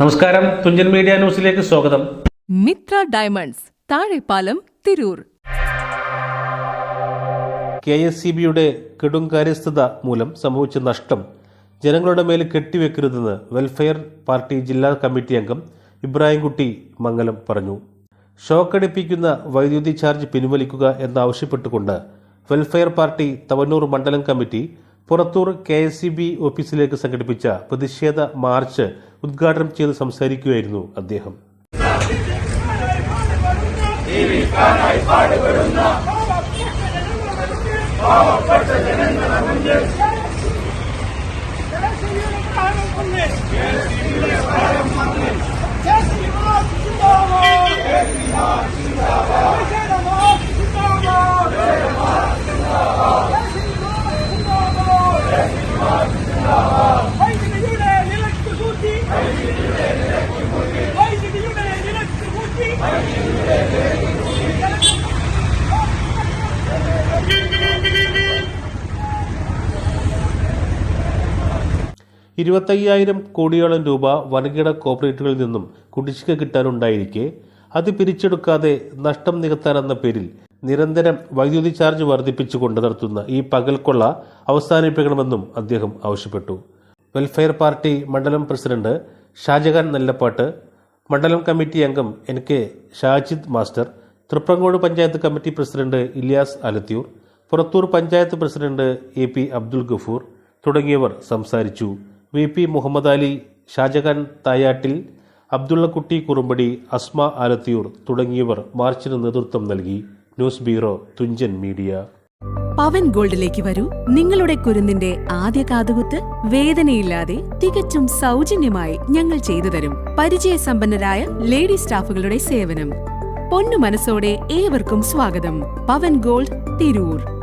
നമസ്കാരം. തുഞ്ചൻ മീഡിയ ന്യൂസിലേക്ക് സ്വാഗതം. Mithra diamonds Thazhepalam Tirur. K S C ബിയുടെ കെടുങ്കാര്യസ്ഥത മൂലം സംഭവിച്ച നഷ്ടം ജനങ്ങളുടെ മേൽ കെട്ടിവെക്കരുതെന്ന് വെൽഫെയർ പാർട്ടി ജില്ലാ കമ്മിറ്റി അംഗം ഇബ്രാഹിംകുട്ടി മംഗലം പറഞ്ഞു. ഷോക്കടിപ്പിക്കുന്ന വൈദ്യുതി ചാർജ് പിൻവലിക്കുക എന്നാവശ്യപ്പെട്ടുകൊണ്ട് വെൽഫെയർ പാർട്ടി തവന്നൂർ മണ്ഡലം committee Purathur K S C B ഓഫീസിലേക്ക് സംഘടിപ്പിച്ച പ്രതിഷേധ മാർച്ച് ഉദ്ഘാടനം ചെയ്ത് സംസാരിക്കുകയായിരുന്നു അദ്ദേഹം. ഇരുപത്തയ്യായിരം കോടിയോളം രൂപ വൻകിട കോർപ്പറേറ്റുകളിൽ നിന്നും കുടിശ്ശിക കിട്ടാനുണ്ടായിരിക്കെ അത് പിരിച്ചെടുക്കാതെ നഷ്ടം നികത്താനെന്ന പേരിൽ നിരന്തരം വൈദ്യുതി ചാർജ് വർദ്ധിപ്പിച്ചുകൊണ്ട് നടത്തുന്ന ഈ പകൽക്കൊള്ള അവസാനിപ്പിക്കണമെന്നും അദ്ദേഹം ആവശ്യപ്പെട്ടു. വെൽഫെയർ പാർട്ടി മണ്ഡലം പ്രസിഡന്റ് ഷാജഹാൻ നെല്ലപ്പാട്ട് മണ്ഡലം കമ്മിറ്റി അംഗം N K Shajid master Thriprangode panchayat committee president Iliyas Alathiyur Purathur panchayat president A P Abdul Gafoor തുടങ്ങിയവർ സംസാരിച്ചു. വി പി മുഹമ്മദ് അലി ഷാജഹാൻ തായാട്ടിൽ അബ്ദുള്ളക്കുട്ടി കുറുമ്പടി അസ്മ ആലത്തിയൂർ തുടങ്ങിയവർ മാർച്ചിന് നേതൃത്വം നൽകി. News bureau Thunchan media. Pavan ഗോൾഡിലേക്ക് വരൂ. നിങ്ങളുടെ കുരുന്നിന്റെ ആദ്യ കാതുകുത്ത് വേദനയില്ലാതെ തികച്ചും സൗജന്യമായി ഞങ്ങൾ ചെയ്തു തരും. പരിചയസമ്പന്നരായ ലേഡി സ്റ്റാഫുകളുടെ സേവനം. പൊന്നു മനസ്സോടെ ഏവർക്കും സ്വാഗതം. പവൻ ഗോൾഡ് തിരൂർ.